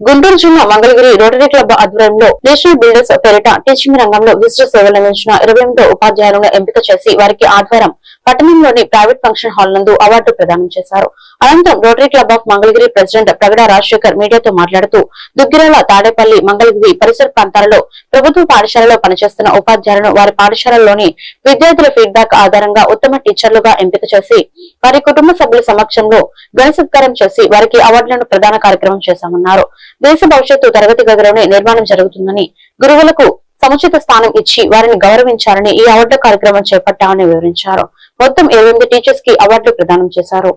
గుంటూరు జిల్లా Mangalagiri rotary club ఆధ్వర్యంలో national builders పేరిట టీచింగ్ రంగంలో విశిష్ట సేవలు అందించిన ఇరవై ఎనిమిదో ఉపాధ్యాయులను ఎంపిక చేసి వారికి ఆధ్వర్యం పట్టణంలోని ప్రైవేట్ ఫంక్షన్ హాల్ నందు అవార్డు ప్రదానం చేశారు. అనంతరం Rotary Club of Mangalagiri president Pragada Rajasekhar మీడియాతో మాట్లాడుతూ దుగ్గిరాల తాడేపల్లి మంగళగిరి పరిసర ప్రాంతాలలో ప్రభుత్వ పాఠశాలలో పనిచేస్తున్న ఉపాధ్యాయులను వారి పాఠశాలలోని విద్యార్థుల ఫీడ్బ్యాక్ ఆధారంగా ఉత్తమ టీచర్లుగా ఎంపిక చేసి వారి కుటుంబ సభ్యుల సమక్షంలో ఘన సత్కారం చేసి వారికి అవార్డులను ప్రదాన కార్యక్రమం చేశామన్నారు. దేశ భవిష్యత్తు తరగతి గదిలోనే నిర్మాణం జరుగుతుందని గురువులకు సముచిత స్థానం ఇచ్చి వారిని గౌరవించాలని ఈ అవార్డు కార్యక్రమం చేపట్టామని వివరించారు. మొత్తం ఇరవై ఎనిమిది టీచర్స్కి అవార్డులు ప్రదానం చేశారు.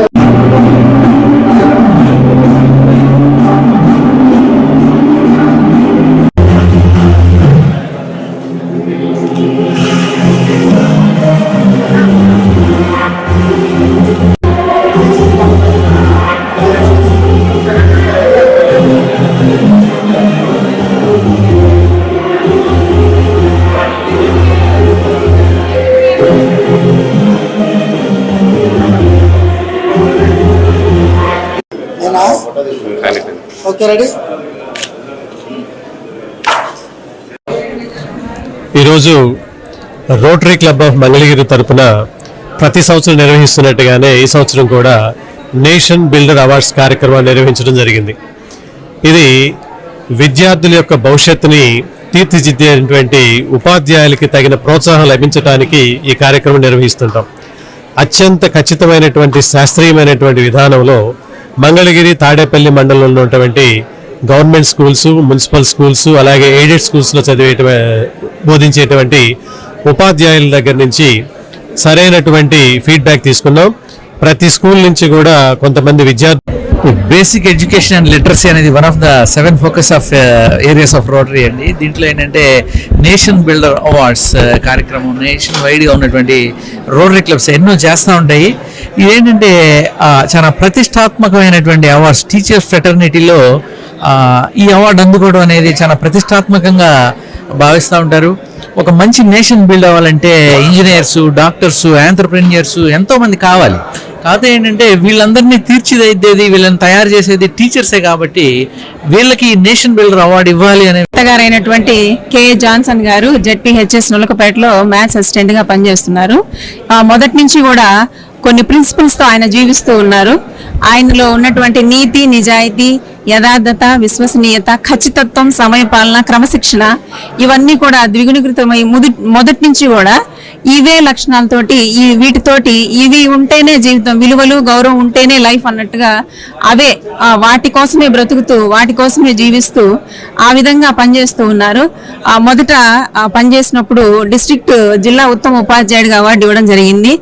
ఈ ఓకే రెడీ? ఈరోజు రోటరీ క్లబ్ ఆఫ్ మంగళగిరి తరపున ప్రతి సంవత్సరం నిర్వహిస్తున్నట్టుగానే ఈ సంవత్సరం కూడా నేషన్ బిల్డర్ అవార్డ్స్ కార్యక్రమాన్ని నిర్వహించడం జరిగింది. ఇది విద్యార్థుల యొక్క భవిష్యత్తుని తీర్చిదిద్దేటువంటి ఉపాధ్యాయులకి తగిన ప్రోత్సాహం లభించడానికి ఈ కార్యక్రమం నిర్వహిస్తుంటాం. అత్యంత ఖచ్చితమైనటువంటి శాస్త్రీయమైనటువంటి విధానంలో మంగళగిరి తాడేపల్లి మండలంలో ఉన్నటువంటి గవర్నమెంట్ స్కూల్స్ మున్సిపల్ స్కూల్స్ అలాగే ఎయిడెడ్ స్కూల్స్లో చదివే బోధించేటువంటి ఉపాధ్యాయుల దగ్గర నుంచి సరైనటువంటి ఫీడ్బ్యాక్ తీసుకున్నాం. ప్రతి స్కూల్ నుంచి కూడా కొంతమంది విద్యార్థులు బేసిక్ ఎడ్యుకేషన్ అండ్ లిటరసీ అనేది one of the seven focus of areas of Rotary అండి. దీంట్లో ఏంటంటే నేషన్ బిల్డర్ అవార్డ్స్ కార్యక్రమం నేషన్ వైడ్గా ఉన్నటువంటి రోటరీ క్లబ్స్ ఎన్నో చేస్తూ ఉంటాయి. ఇదేంటంటే చాలా ప్రతిష్టాత్మకమైనటువంటి అవార్డ్స్ టీచర్స్ ఫ్రెటర్నిటీలో ఈ అవార్డు అందుకోవడం అనేది చాలా ప్రతిష్టాత్మకంగా భావిస్తూ ఉంటారు. ఒక మంచి నేషన్ బిల్డ్ అవ్వాలంటే ఇంజనీర్స్ డాక్టర్స్ ఆంటర్ప్రెన్యూర్స్ ఎంతోమంది కావాలి. కాకపోతే ఏంటంటే వీళ్ళందరినీ తీర్చిదిద్దేది వీళ్ళని తయారు చేసేది టీచర్సే కాబట్టి వీళ్ళకి నేషన్ బిల్డర్ అవార్డు ఇవ్వాలి అనే గారైనటువంటి కె జాన్సన్ గారు జెడ్పీహెచ్ఎస్ నులకపేటలో మ్యాథ్స్ అసిస్టెంట్గా పనిచేస్తున్నారు మొదటి నుంచి కూడా కొన్ని ప్రిన్సిపల్స్తో ఆయన జీవిస్తూ ఉన్నారు. ఆయనలో ఉన్నటువంటి నీతి నిజాయితీ యథార్థత విశ్వసనీయత ఖచ్చితత్వం సమయపాలన క్రమశిక్షణ ఇవన్నీ కూడా ద్విగుణీకృతమై ముది- మొదటి నుంచి కూడా ఇవే లక్షణాలతోటి ఈ వీటితోటి ఇవి ఉంటేనే జీవితం విలువలు గౌరవం ఉంటేనే లైఫ్ అన్నట్టుగా అవే వాటి కోసమే బ్రతుకుతూ వాటి కోసమే జీవిస్తూ ఆ విధంగా పనిచేస్తూ ఉన్నారు. మొదట పనిచేసినప్పుడు డిస్ట్రిక్ట్ జిల్లా ఉత్తమ ఉపాధ్యాయుడిగా అవార్డు ఇవ్వడం జరిగింది.